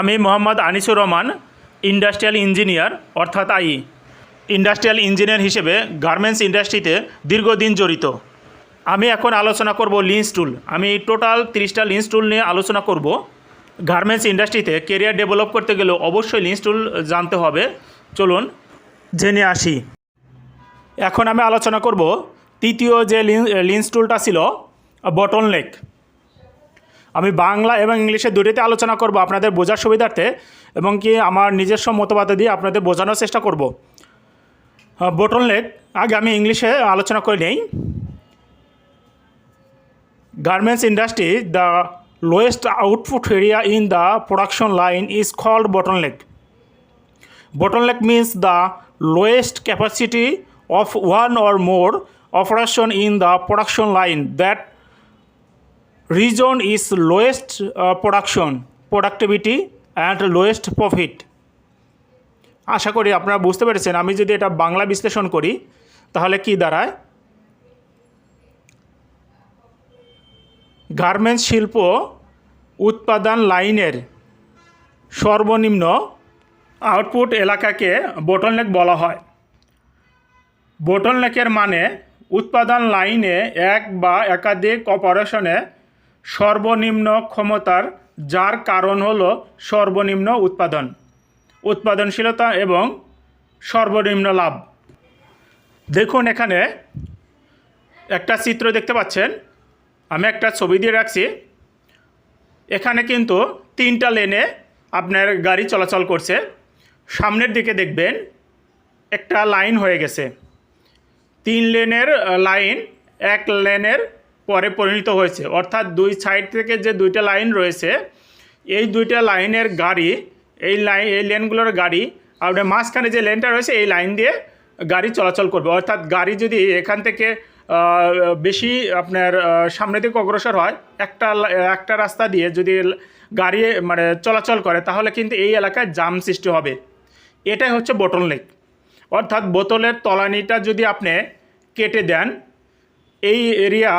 আমি Mohammad Anisur Rahman, industrial engineer, অর্থাৎ I, industrial engineer হিসেবে গার্মেন্টস ইন্ডাস্ট্রিতে দীর্ঘদিন জড়িত। আমি এখন আলোচনা করব লিন্স টুল। আমি টোটাল তিরিশটা লিন্স টুল নিয়ে আলোচনা করব। গার্মেন্টস ইন্ডাস্ট্রিতে কেরিয়ার ডেভেলপ করতে গেলে অবশ্যই লিন্স টুল জানতে হবে। চলুন, জেনে আসি। এখন আমি আলোচনা করব তৃতীয় যে লিন্স টুলটা ছিল, বটল লেক আমি বাংলা এবং ইংলিশে দুটিতে আলোচনা করব, আপনাদের বোঝার সুবিধার্থে এবং কি আমার নিজস্ব মতবাদ দিয়ে আপনাদের বোঝানোর চেষ্টা করব বোটল লেক আগে আমি ইংলিশে আলোচনা করে নেই garments industry, the lowest output area in the production line is called bottleneck. Bottleneck means the lowest capacity of one or more operation in the production line That region is lowest uh, production, and lowest profit. আশা করি আপনারা বুঝতে পেরেছেন। আমি যদি এটা বাংলা বিশ্লেষণ করি তাহলে কি দাঁড়ায়? গার্মেন্টস শিল্প উৎপাদন লাইনের সর্বনিম্ন আউটপুট এলাকাকে বোটলনেক বলা হয়। বোটলনেকের মানে উৎপাদন লাইনে এক বা একাধিক অপারেশনে সর্বনিম্ন ক্ষমতার, যার কারণ হল সর্বনিম্ন উৎপাদন, উৎপাদনশীলতা এবং সর্বনিম্ন লাভ। দেখুন এখানে একটা চিত্র দেখতে পাচ্ছেন। আমি একটা ছবি দিয়ে রাখছি। এখানে কিন্তু তিনটা লেনে আপনার গাড়ি চলাচল করছে। সামনের দিকে দেখবেন একটা লাইন হয়ে গেছে। তিন লেনের লাইন, এক লেনের পরে পরিণত হয়েছে। অর্থাৎ দুই সাইড থেকে যে দুইটা লাইন রয়েছে, এই দুইটা লাইনের গাড়ি, এই লাইন এই লেনগুলোর গাড়ি আপনার মাঝখানে যে লেনটা রয়েছে, এই লাইন দিয়ে গাড়ি চলাচল করবে। অর্থাৎ গাড়ি যদি এখান থেকে বেশি আপনার সামনে দিকে অগ্রসর হয়, একটা একটা রাস্তা দিয়ে যদি গাড়ি মানে চলাচল করে, তাহলে কিন্তু এই এলাকায় জাম সৃষ্টি হবে। এটাই হচ্ছে বোটল লেক অর্থাৎ বোতলের তলানিটা যদি আপনি কেটে দেন, এই এরিয়া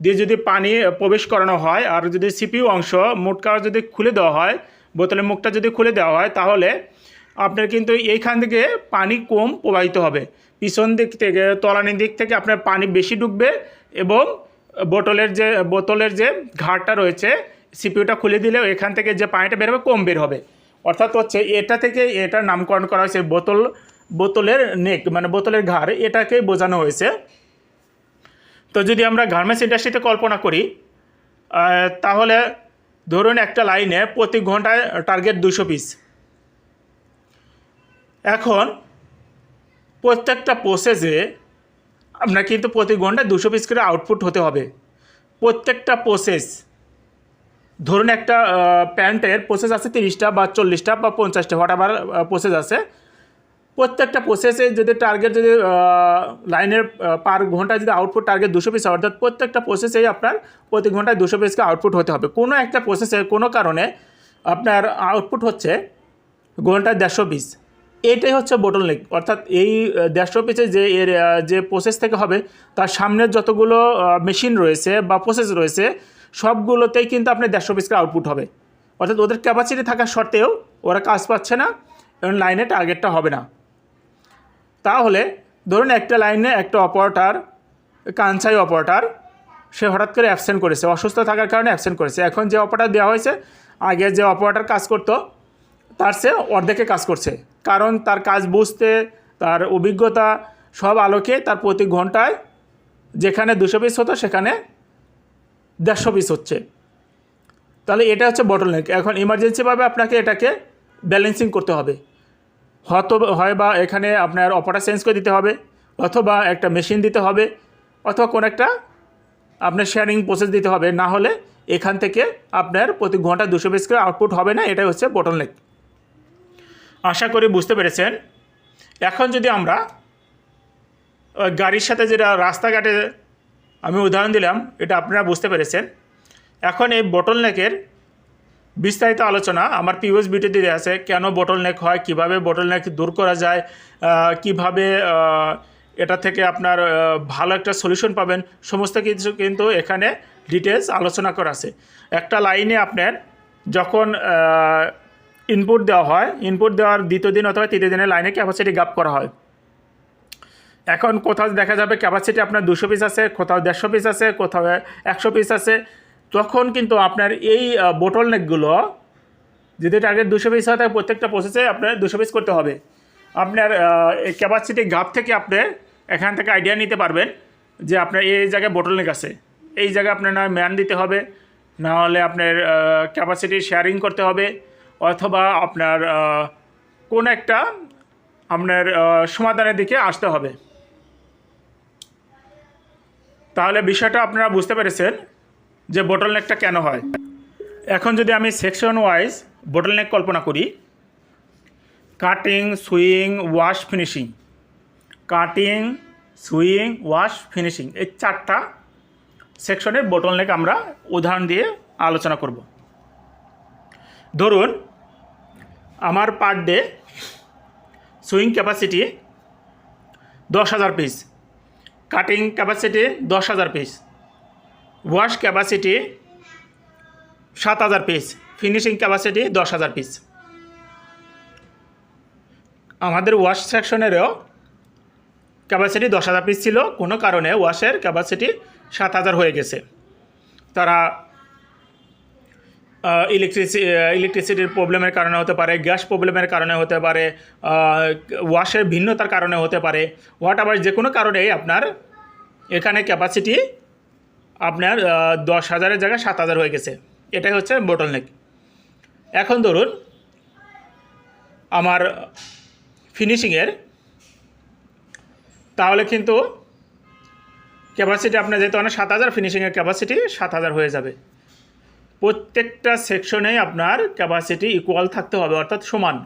দিয়ে যদি পানি প্রবেশ করানো হয় আর যদি সিপিউ অংশ মুটকা যদি খুলে দেওয়া হয়, বোতলের মুখটা যদি খুলে দেওয়া হয়, তাহলে আপনার কিন্তু এইখান থেকে পানি কম প্রবাহিত হবে। পিছন দিক থেকে, তলানির দিক থেকে আপনার পানি বেশি ঢুকবে এবং বোতলের যে বোতলের যে ঘাটটা রয়েছে সিপিউটা খুলে দিলেও এখান থেকে যে পানিটা বের হবে, কম বের হবে। অর্থাৎ হচ্ছে এটা থেকে এটার নামকরণ করা হয়েছে বোতল, বোতলের নেক মানে বোতলের ঘাড়, এটাকেই বোঝানো হয়েছে। তো যদি আমরা গার্মেন্টস ইন্ডাস্ট্রিতে কল্পনা করি তাহলে ধরুন একটা লাইনে প্রতি ঘন্টায় টার্গেট দুশো পিস এখন প্রত্যেকটা প্রসেসে আপনার কিন্তু প্রতি ঘন্টায় দুশো পিস করে আউটপুট হতে হবে। প্রত্যেকটা প্রসেস ধরুন একটা প্যান্টের প্রসেস আছে তিরিশটা বা চল্লিশটা বা পঞ্চাশটা হোয়াট প্রসেস আছে। প্রত্যেকটা প্রসেসে যদি টার্গেট যদি লাইনের পার ঘন্টায় যদি আউটপুট টার্গেট দুশো পিস অর্থাৎ প্রত্যেকটা প্রসেসেই আপনার প্রতি ঘন্টায় দুশো পিসকে আউটপুট হতে হবে। কোনো একটা প্রসেসে কোনো কারণে আপনার আউটপুট হচ্ছে ঘন্টায় দেড়শো পিস এটাই হচ্ছে বোটল নেক অর্থাৎ এই দেড়শো পিসে যে এর যে প্রসেস থেকে হবে, তার সামনের যতগুলো মেশিন রয়েছে বা প্রসেস রয়েছে, সবগুলোতেই কিন্তু আপনার দেড়শো পিসকে আউটপুট হবে। অর্থাৎ ওদের ক্যাপাসিটি থাকা সত্ত্বেও ওরা কাজ পাচ্ছে না এবং লাইনে টার্গেটটা হবে না। তাহলে ধরুন একটা লাইনে একটা অপারেটার কাঞ্চাই অপারেটার, সে হঠাৎ করে অ্যাবসেন্ট করেছে, অসুস্থ থাকার কারণে অ্যাবসেন্ট করেছে। এখন যে অপারেটার দেওয়া হয়েছে, আগে যে অপারেটার কাজ করতো, তার সে অর্ধেকে কাজ করছে। কারণ তার কাজ বুঝতে, তার অভিজ্ঞতা সব আলোকে তার প্রতি ঘন্টায় যেখানে দুশো পিস হতো, সেখানে দেড়শো পিস হচ্ছে। তাহলে এটা হচ্ছে বটল বটলনেক এখন ইমার্জেন্সিভাবে আপনাকে এটাকে ব্যালেন্সিং করতে হবে। হয়তো হয় বা এখানে আপনার অপারেটার চেঞ্জ করে দিতে হবে, অথবা একটা মেশিন দিতে হবে, অথবা কোনো একটা আপনার শেয়ারিং প্রসেস দিতে হবে। না হলে এখান থেকে আপনার প্রতি ঘণ্টা দুশো পিস করে আউটপুট হবে না, এটাই হচ্ছে বটলনেক আশা করি বুঝতে পেরেছেন। এখন যদি আমরা গাড়ির সাথে যেটা রাস্তাঘাটে আমি উদাহরণ দিলাম, এটা আপনারা বুঝতে পেরেছেন। এখন এই বটলনেকের বিস্তারিত আলোচনা, আমার পিওএস ভিডিওতে দেওয়া আছে, কেন বটলনেক হয়, কীভাবে বটলনেক দূর করা যায় কীভাবে এটা থেকে আপনার ভালো একটা সলিউশন পাবেন, সমস্ত কিছু কিন্তু এখানে ডিটেলস আলোচনা করা আছে। একটা লাইনে আপনার যখন ইনপুট দেওয়া হয় ইনপুট দেওয়ার দ্বিতীয় দিন অথবা তৃতীয় দিনের লাইনে ক্যাপাসিটি গাপ করা হয়। এখন কোথাও দেখা যাবে ক্যাপাসিটি আপনার দুশো পিস আছে, কোথাও দেড়শো পিস আছে, কোথাও একশো পিস আছে তখন কিন্তু আপনার এই বোটল নেকগুলো যদি টার্গেট দুশো পিস হয়, তাহলে প্রত্যেকটা প্রসেসে আপনার দুশো পিস করতে হবে। আপনার ক্যাপাসিটি গাপ থেকে আপনি এখান থেকে আইডিয়া নিতে পারবেন যে আপনার এই জায়গায় বোটল নেক আছে। এই জায়গায় আপনার না ম্যান দিতে হবে, না হলে আপনার ক্যাপাসিটি শেয়ারিং করতে হবে, অথবা আপনার কোন একটা আপনার সমাধানের দিকে আসতে হবে। তাহলে বিষয়টা আপনারা বুঝতে পেরেছেন। যে বোটল নেকটা কেন হয়? এখন যদি আমি সেকশন ওয়াইজ বোটল নেক কল্পনা করি cutting sewing wash finishing cutting sewing wash finishing এই চারটা সেকশনের বোটল নেক আমরা উদাহরণ দিয়ে আলোচনা করব। ধরুন, আমার পার ডে সুইং ক্যাপাসিটি দশ হাজার পিস কাটিং ক্যাপাসিটি দশ হাজার পিস ওয়াশ ক্যাপাসিটি সাত হাজার পিস ফিনিশিং ক্যাপাসিটি দশ হাজার পিস আমাদের ওয়াশ সেকশনেরও ক্যাপাসিটি দশ হাজার পিস ছিল, কোনো কারণে ওয়াশের ক্যাপাসিটি সাত হাজার হয়ে গেছে। তারা ইলেকট্রিসি ইলেকট্রিসিটির প্রবলেমের কারণে হতে পারে গ্যাস প্রবলেমের কারণে হতে পারে ওয়াশের ভিন্নতার কারণে হতে পারে। হোয়াট আবার যে কোনো কারণেই আপনার এখানে ক্যাপাসিটি আপনার দশ হাজারের জায়গায় সাত হাজার হয়ে গেছে। এটাই হচ্ছে বোটল নেক এখন ধরুন, আমার ফিনিশিংয়ের তাহলে কিন্তু ক্যাপাসিটি আপনার যেহেতু অনেক, সাত হাজার ফিনিশিংয়ের ক্যাপাসিটি সাত হাজার হয়ে যাবে। প্রত্যেকটা সেকশনেই আপনার ক্যাপাসিটি ইকুয়াল থাকতে হবে, অর্থাৎ সমান।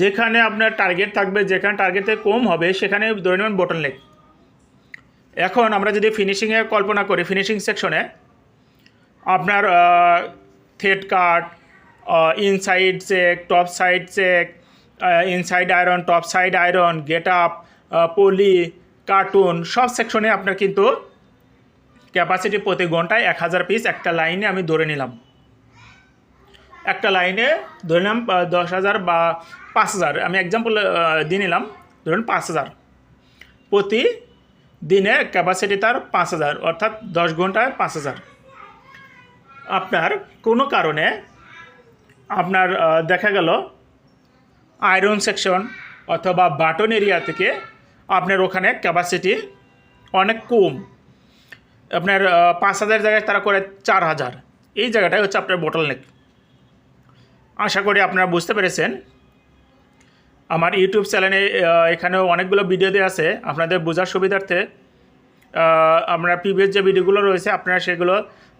যেখানে আপনার টার্গেট থাকবে, যেখানে টার্গেটে কম হবে, সেখানে ধরে নেবেন বোটল নেক এখন আমরা যদি ফিনিশিংয়ে কল্পনা করি ফিনিশিং সেকশনে আপনার thread cut inside check top side check inside iron top side iron get up poly carton সব সেকশনে আপনার কিন্তু ক্যাপাসিটি প্রতি ঘন্টায় এক হাজার পিস একটা লাইনে আমি ধরে নিলাম। একটা লাইনে ধরে নিলাম দশ হাজার বা পাঁচ হাজার। আমি এক্সাম্পল দিয়ে নিলাম, ধরুন পাঁচ হাজার। প্রতি দিনে ক্যাপাসিটি তার পাঁচ হাজার, অর্থাৎ দশ ঘন্টায় পাঁচ হাজার। আপনার কোনো কারণে আপনার দেখা গেল আয়রন সেকশন অথবা বাটন এরিয়া থেকে আপনার ওখানে ক্যাপাসিটি অনেক কম। আপনার পাঁচ হাজার জায়গায় তারা করে চার হাজার। এই জায়গাটাই হচ্ছে আপনার বোটল নেক আশা করি আপনারা বুঝতে পেরেছেন আমার ইউটিউব চ্যানেলে এখানেও অনেকগুলো ভিডিও দেওয়া আছে। আপনাদের বোঝার সুবিধার্থে আপনার প্রিভিয়াস যে ভিডিওগুলো রয়েছে, আপনারা সেগুলো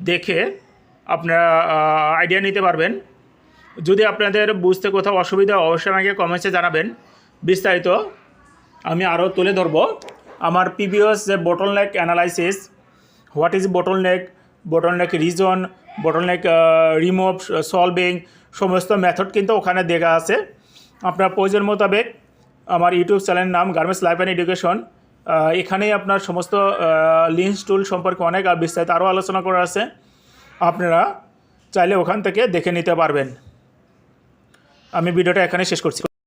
দেখে আপনারা আইডিয়া নিতে পারবেন। যদি আপনাদের বুঝতে কোথাও অসুবিধা অবশ্যই আমাকে কমেন্টসে জানাবেন। বিস্তারিত আমি আরও তুলে ধরবো। আমার প্রিভিয়াস যে bottleneck analysis what is bottleneck bottleneck reason bottleneck remove solving সমস্ত মেথড কিন্তু ওখানে দেখা আছে। আপনার প্রয়োজন মোতাবেক আমার ইউটিউব চ্যানেলের নাম গার্মেন্টস লাইফ অ্যান্ড এডুকেশন এখানেই আপনার সমস্ত লিন্স টুল সম্পর্কে অনেক আর বিস্তারিত আরও আলোচনা করা আছে। আপনারা চাইলে ওখান থেকে দেখে নিতে পারবেন। আমি ভিডিওটা এখানে শেষ করছি।